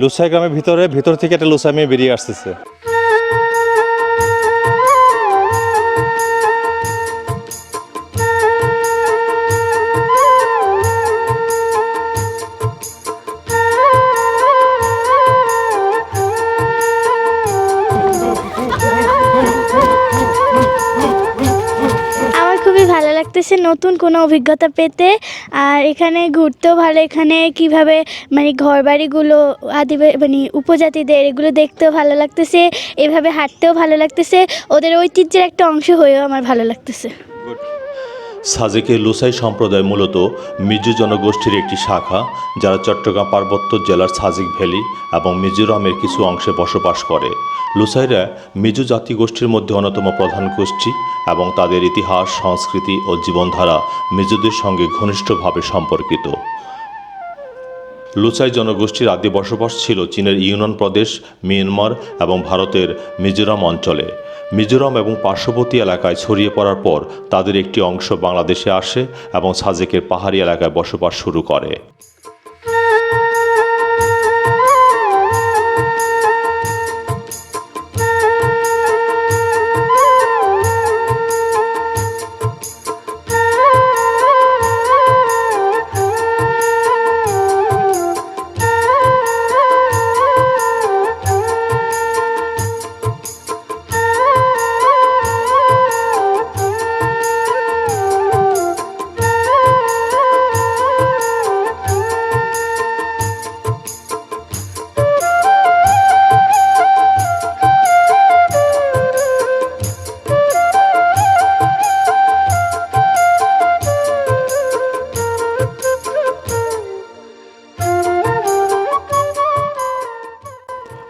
লুসাই গ্রামের ভিতরে ভিতর থেকে একটা মেয়ে বেরিয়ে আসতেছে। লাগতেছে নতুন কোনো অভিজ্ঞতা পেতে। আর এখানে ঘুরতেও ভালো, এখানে কীভাবে মানে ঘর বাড়িগুলো আদিবাসী মানে উপজাতিদের এগুলো দেখতেও ভালো লাগতেছে, এভাবে হাঁটতেও ভালো লাগতেছে। ওদের ঐতিহ্যের একটা অংশ হয়েও আমার ভালো লাগতেছে। সাজেকের লুসাই সম্প্রদায় মূলত মিজো জনগোষ্ঠীর একটি শাখা, যারা চট্টগ্রাম পার্বত্য জেলার সাজিক ভ্যালি এবং মিজোরামের কিছু অংশে বসবাস করে। লুসাইরা মিজো জাতিগোষ্ঠীর মধ্যে অন্যতম প্রধান গোষ্ঠী এবং তাদের ইতিহাস, সংস্কৃতি ও জীবনধারা মিজোদের সঙ্গে ঘনিষ্ঠভাবে সম্পর্কিত। লুসাই জনগোষ্ঠীর আদি বসবাস ছিল চীনের ইউনান প্রদেশ, মিয়ানমার এবং ভারতের মিজোরাম অঞ্চলে। মিজোরাম এবং পার্শ্ববর্তী এলাকায় ছড়িয়ে পড়ার পর তাদের একটি অংশ বাংলাদেশে আসে এবং সাজেকের পাহাড়ি এলাকায় বসবাস শুরু করে।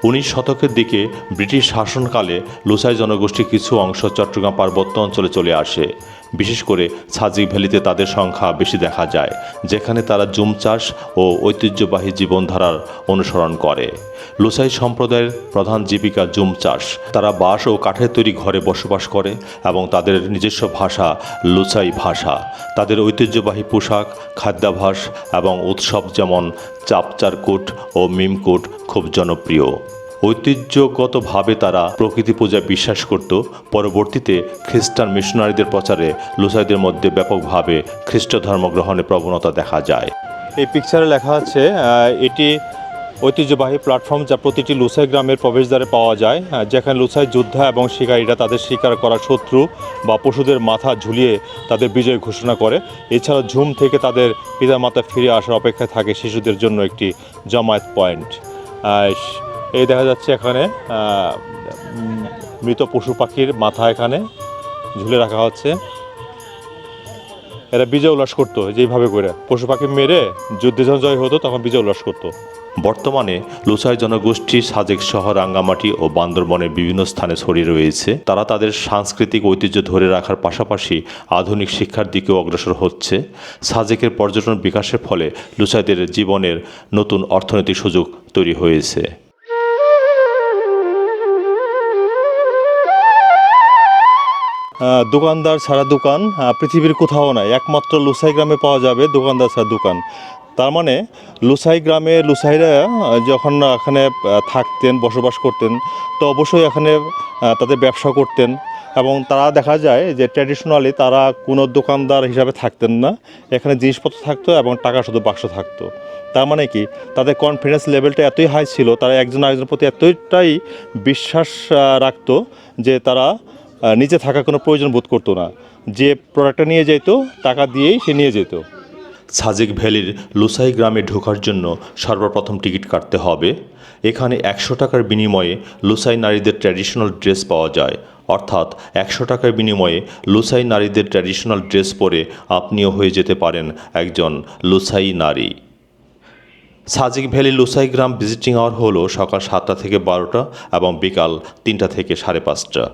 উনিশ শতকের দিকে ব্রিটিশ শাসনকালে লুসাই জনগোষ্ঠীর কিছু অংশ চট্টগ্রাম পার্বত্য অঞ্চলে চলে আসে। বিশেষ করে সাজিক ভ্যালিতে তাদের সংখ্যা বেশি দেখা যায়, যেখানে তারা জুম চাষ ও ঐতিহ্যবাহী জীবনধারার অনুসরণ করে। লুসাই সম্প্রদায়ের প্রধান জীবিকা জুম চাষ। তারা বাঁশ ও কাঠের তৈরি ঘরে বসবাস করে এবং তাদের নিজস্ব ভাষা লুসাই ভাষা। তাদের ঐতিহ্যবাহী পোশাক, খাদ্যাভাস এবং উৎসব যেমন চাপচারকুট ও মিমকুট খুব জনপ্রিয়। ঐতিহ্যগতভাবে তারা প্রকৃতি পূজায় বিশ্বাস করত। পরবর্তীতে খ্রিস্টান মিশনারিদের প্রচারে লুসাইদের মধ্যে ব্যাপকভাবে খ্রিস্ট ধর্ম গ্রহণের প্রবণতা দেখা যায়। এই পিকচারে লেখা আছে এটি ঐতিহ্যবাহী প্ল্যাটফর্ম যা প্রতিটি লুসাই গ্রামের প্রবেশদ্বারে পাওয়া যায় যেখানে লুসাই যোদ্ধা এবং শিকারীরা তাদের শিকার করা শত্রু বা পশুদের মাথা ঝুলিয়ে তাদের বিজয় ঘোষণা করে। এছাড়া ঝুম থেকে তাদের পিতামাতা ফিরে আসার অপেক্ষায় থাকে শিশুদের জন্য একটি জমায়েত পয়েন্ট এই দেখা যাচ্ছে এখানে মৃত পশু পাখির মাথা এখানে ঝুলে রাখা হচ্ছে। এরা বিজয় উল্লাস করতো যেইভাবে করে। পশু পাখি মেরে যুদ্ধে যখন জয় হতো, তখন বিজয় উল্লাস করতো। বর্তমানে লুসাই জনগোষ্ঠী সাজেক শহর, রাঙ্গামাটি ও বান্দরবনের বিভিন্ন স্থানে ছড়িয়ে রয়েছে। তারা তাদের সাংস্কৃতিক ঐতিহ্য ধরে রাখার পাশাপাশি আধুনিক শিক্ষার দিকেও অগ্রসর হচ্ছে। সাজেকের পর্যটন বিকাশের ফলে লুসাইদের জীবনের নতুন অর্থনৈতিক সুযোগ তৈরি হয়েছে। দোকানদার ছাড়া দোকান পৃথিবীর কোথাও নাই। একমাত্র লুসাই গ্রামে পাওয়া যাবে দোকানদার ছাড়া দোকান। তার মানে লুসাই গ্রামে লুসাইরা যখন এখানে থাকতেন, বসবাস করতেন, তো অবশ্যই এখানে তাদের ব্যবসা করতেন। এবং তারা দেখা যায় যে ট্র্যাডিশনালি তারা কোনো দোকানদার হিসাবে থাকতেন না। এখানে জিনিসপত্র থাকতো এবং টাকা শুধু বাক্স থাকতো। তার মানে কি? তাদের কনফিডেন্স লেভেলটা এতই হাই ছিল, তারা একজন আরেকজনের প্রতি এতটাই বিশ্বাস রাখতো যে তারা নিচে থাকার কোনো প্রয়োজন বোধ করতো না। যে প্রোডাক্টটা নিয়ে যেত টাকা দিয়েই সে নিয়ে যেত। সাজেক ভ্যালির লুসাই গ্রামে ঢোকার জন্য সর্বপ্রথম টিকিট কাটতে হবে। এখানে একশো টাকার বিনিময়ে লুসাই নারীদের ট্র্যাডিশনাল ড্রেস পাওয়া যায়। অর্থাৎ একশো টাকার বিনিময়ে লুসাই নারীদের ট্র্যাডিশনাল ড্রেস পরে আপনিও হয়ে যেতে পারেন একজন লুসাই নারী। সাজিক ভ্যালি লুসাই গ্রাম ভিজিটিং আওয়ার হলো সকাল সাতটা থেকে বারোটা এবং বিকাল তিনটা থেকে সাড়ে পাঁচটা।